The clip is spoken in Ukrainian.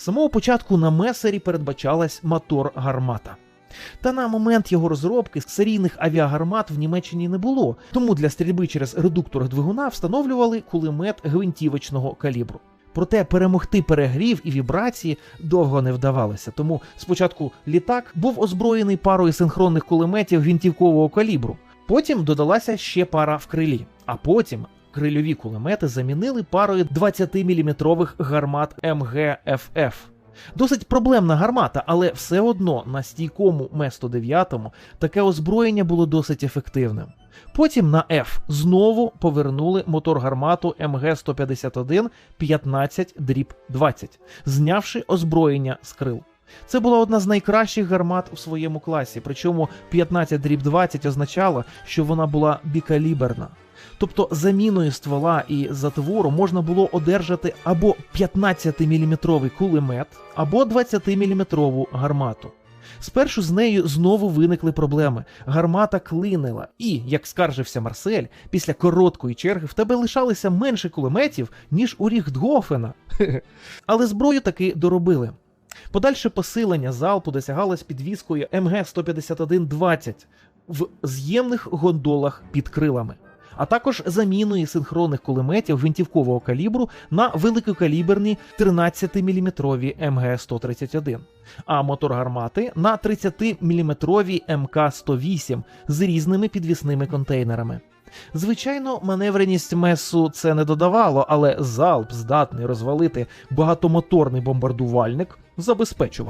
Самого початку на месері передбачалась мотор гармата. Та на момент його розробки серійних авіагармат в Німеччині не було, тому для стрільби через редуктор двигуна встановлювали кулемет гвинтівочного калібру. Проте перемогти перегрів і вібрації довго не вдавалося, тому спочатку літак був озброєний парою синхронних кулеметів гвинтівкового калібру. Потім додалася ще пара в крилі, а потім крильові кулемети замінили парою 20-мм гармат МГФФ. Досить проблемна гармата, але все одно на стійкому М109 таке озброєння було досить ефективним. Потім на F знову повернули мотор гармату МГ-151 15 дріб 20, знявши озброєння з крил. Це була одна з найкращих гармат у своєму класі, причому 15 дріб 20 означало, що вона була бікаліберна. Тобто заміною ствола і затвору можна було одержати або 15-мм кулемет, або 20-мм гармату. Спершу з нею знову виникли проблеми. Гармата клинила, і, як скаржився Марсель, після короткої черги в тебе лишалося менше кулеметів, ніж у Ріхтгофена. Але зброю таки доробили. Подальше посилення залпу досягалось підвіскою МГ-151-20 в з'ємних гондолах під крилами, а також заміною синхронних кулеметів гвинтівкового калібру на великокаліберні 13-мм МГ-131, а мотор гармати на 30-мм МК-108 з різними підвісними контейнерами. Звичайно, маневреність месу це не додавало, але залп, здатний розвалити багатомоторний бомбардувальник, забезпечував.